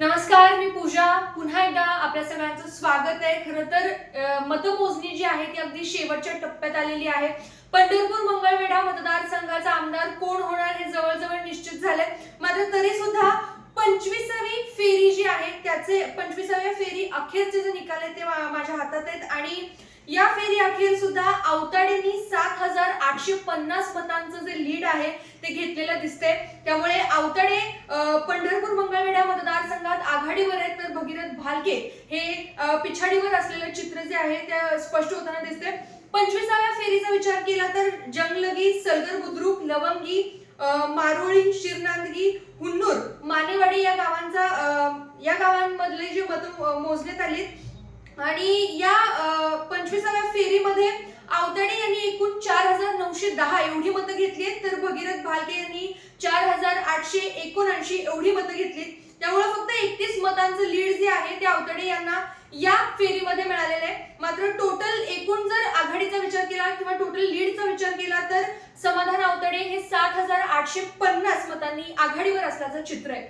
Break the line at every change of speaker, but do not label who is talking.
नमस्कार मी पूजा. पुन्हा एकदा आपल्या सगळ्यांचं स्वागत आहे. खरं तर मतमोजणी जी आहे ती अगदी शेवटच्या टप्प्यात आलेली आहे. पंढरपूर मंगळवेढा मतदारसंघाचा आमदार कोण होणार हे जवळजवळ निश्चित झालंय. मात्र तरी सुद्धा पंचवीसावी फेरी जी आहे त्याचे पंचवीसाव्या फेरी अखेरचे जे निकाल आहेत ते माझ्या हातात आहेत. आणि या फेरी अखेर सुद्धा आवताडेंनी सात हजार आठशे पन्नास मतांचं जे लीड आहे ते घेतलेलं दिसते त्यामुळे आवताडे पंढरपूर मंगळवेढा मतदार भगीरथ हे पिछाडीवर असलेलं चित्र जे आहे ते स्पष्ट होताना दिसते पंचवीसाव्या फेरीचा विचार केला तर जंगलगी सलगर बुद्रुक लवंगी मारोळी शिरनांदगी हुन्नूर मानेवाडी या गावांचा या गावांमधले जे मत मोजण्यात आले. आणि या पंचवीसाव्या फेरीमध्ये आवताडे यांनी एकूण चार हजार नऊशे दहा एवढी मतं घेतली आहेत तर भगीरथ भालके यांनी चार हजार आठशे एकोणऐंशी एवढी मतं घेतलीत त्यामुळे फक्त एकतीस मत आहे ते आवताडे यांना या फेरीमध्ये मिळालेलं आहे. मात्र टोटल एकूण जर आघाडीचा विचार केला किंवा टोटल लीडचा विचार केला तर समाधान आवताडे हे सात हजार आठशे पन्नास मतांनी आघाडीवर असल्याचं चित्र आहे.